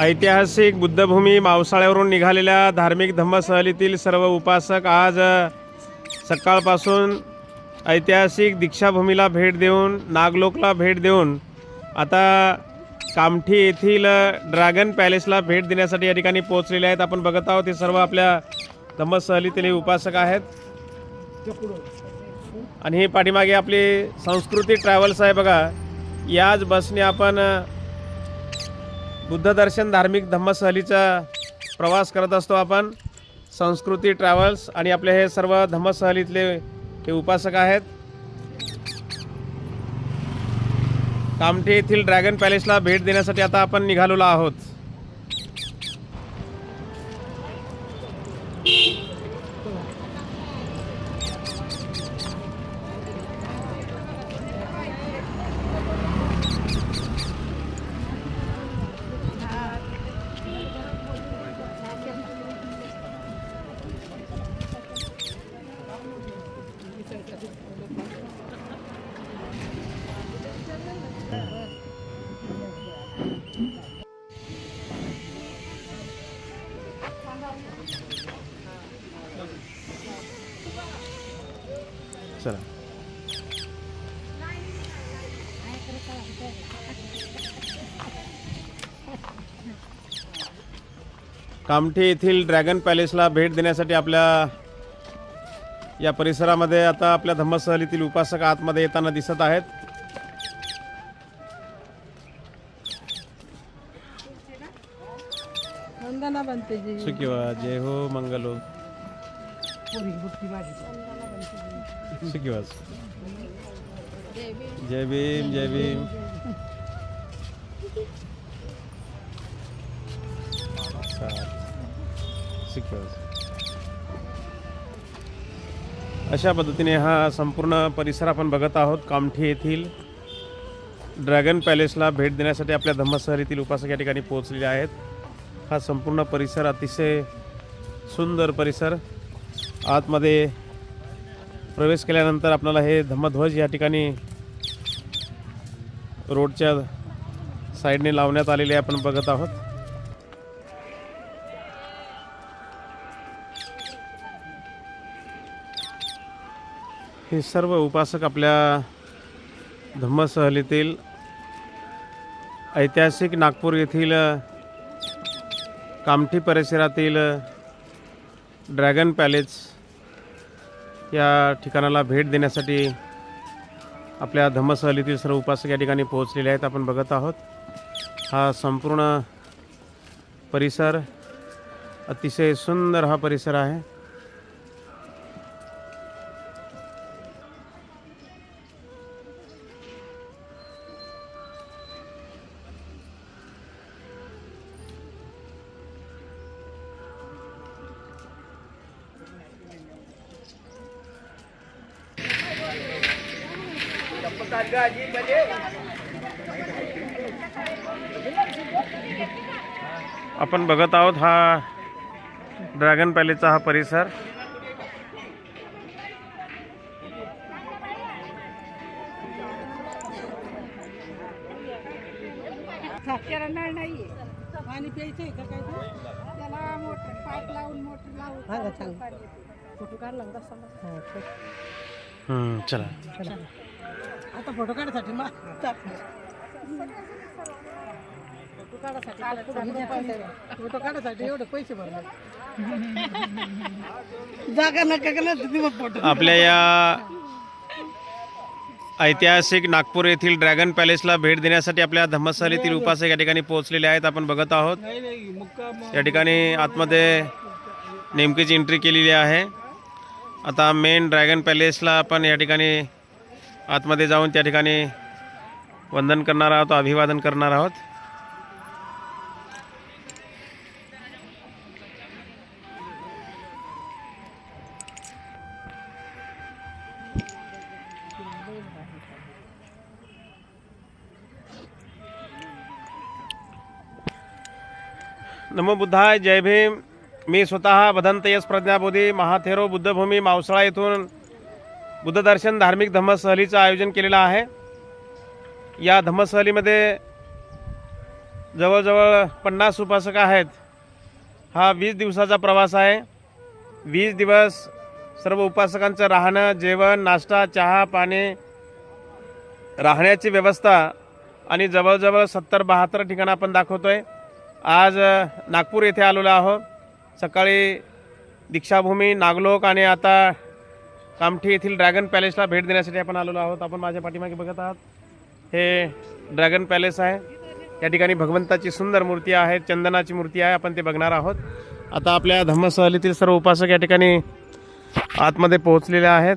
ऐतिहासिक बुद्धभूमी मावसाळ्यावरून निघालेल्या धार्मिक धम्मसहलीतील सर्व उपासक आज सकाळपासून ऐतिहासिक दीक्षाभूमीला भेट देऊन नागलोकला भेट देऊन आता कामठी येथील ड्रॅगन पॅलेसला भेट देण्यासाठी या ठिकाणी पोहोचलेले आहेत. आपण बघत आहोत हे सर्व आपल्या धम्मसहलीतील उपासक आहेत. आणि ही पाठीमागे आपली संस्कृती ट्रॅव्हल्स आहे बघा याच बसने आपण बुद्ध दर्शन धार्मिक धम्मसहलीचा प्रवास करत असतो आपण. संस्कृती ट्रॅव्हल्स आणि आपले हे सर्व धम्मसहलीतले हे उपासक आहेत. कामठी येथील ड्रॅगन पॅलेसला भेट देण्यासाठी आता आपण निघालेलो आहोत. चला. कामठी येथील ड्रॅगन पॅलेसला भेट देण्यासाठी आपल्या या परिसरामध्ये आता आपल्या धम्मसहलीतील उपासक आतमध्ये येताना दिसत आहेत. सुखी जय हो मंगल. सुखी वाज जय भीम जय भीम सुखी अशा पद्धतीने हा संपूर्ण परिसर आपण बघत आहोत. कामठी येथील ड्रॅगन पॅलेसला भेट देण्यासाठी आपल्या धम्मसहलीतील उपासक या ठिकाणी पोहोचलेले आहेत. हा संपूर्ण परिसर अतिशय सुंदर परिसर. आतमध्ये प्रवेश केल्यानंतर आपल्याला हे धम्मध्वज या ठिकाणी रोडच्या साईडने लावण्यात आलेले आपण बघत आहोत. हे सर्व उपासक आपल्या धम्मसहलीतील ऐतिहासिक नागपूर येथील कामठी परिसरातील ड्रॅगन पॅलेस या ठिकाणाला भेट देण्यासाठी आपल्या धम्मसहलीतील सर्व उपासक या ठिकाणी पोहोचलेले आहेत. आपण बघत आहोत. हा संपूर्ण परिसर अतिशय सुंदर हा परिसर आहे. आपण बघत आहोत हा ड्रॅगन पॅलेसचा हा परिसर. पाणी प्यायचंय का काय त्याला मोटर पाईप लावून मोटर लावून फोटो काढला होता समजा हम्म, चला. आता फोटो काढायसाठी मा फोटो काढायसाठी एवढे पैसे भरले. जागा नका का नाही तुम्ही मग फोटो आपल्या या ऐतिहासिक नागपूर येथील ड्रॅगन पॅलेसला भेट देण्यासाठी आपल्या धम्मस्थलीतील उपासक या ठिकाणी पोहोचलेले आहेत. आपण बघत आहोत. या ठिकाणी आतमध्ये नेमकीच एंट्री केलेली आहे. आता मेन ड्रॅगन पॅलेसला आपण या ठिकाणी आतमध्ये जाऊन त्या ठिकाणी वंदन करणार आहोत अभिवादन करणार आहोत. नमो बुद्धाय जय भीम. मी स्वतः भदंत यश प्रज्ञाबोधी महाथेरो बुद्धभूमी मावसाळा येथून बुद्धदर्शन धार्मिक धम्मसहलीचं आयोजन केलेलं आहे. या धम्मसहलीमध्ये जवळजवळ पन्नास उपासक आहेत. हा वीस दिवसाचा प्रवास आहे. वीस दिवस सर्व उपासकांचं राहणं जेवण नाश्ता चहा पाणी राहण्याची व्यवस्था आणि जवळजवळ सत्तर बहात्तर ठिकाणं आपण दाखवतो आहे आज नागपूर येथे आलेलो आहोत. सकाळी दीक्षाभूमी नागलोक आणि आता कामठी येथील ड्रॅगन पॅलेसला भेट देण्यासाठी आपण आलेलो आहोत. आपण माझ्या पाठीमागे बघत आहात. हे ड्रॅगन पॅलेस आहे. या ठिकाणी भगवंताची सुंदर मूर्ती आहे चंदनाची मूर्ती आहे. आपण ते बघणार आहोत. आता आपल्या धम्मसहलीतील सर्व उपासक या ठिकाणी आतमध्ये पोहोचलेले आहेत.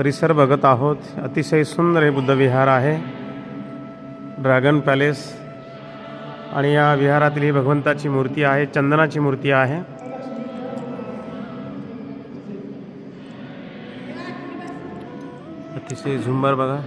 परिसर बघत आहोत. अतिशय सुंदर हे बुद्धविहार आहे. ड्रॅगन पॅलेस आणि या विहारातील ही भगवंताची मूर्ती आहे चंदनाची मूर्ती आहे. अतिशय झुंबर बघा.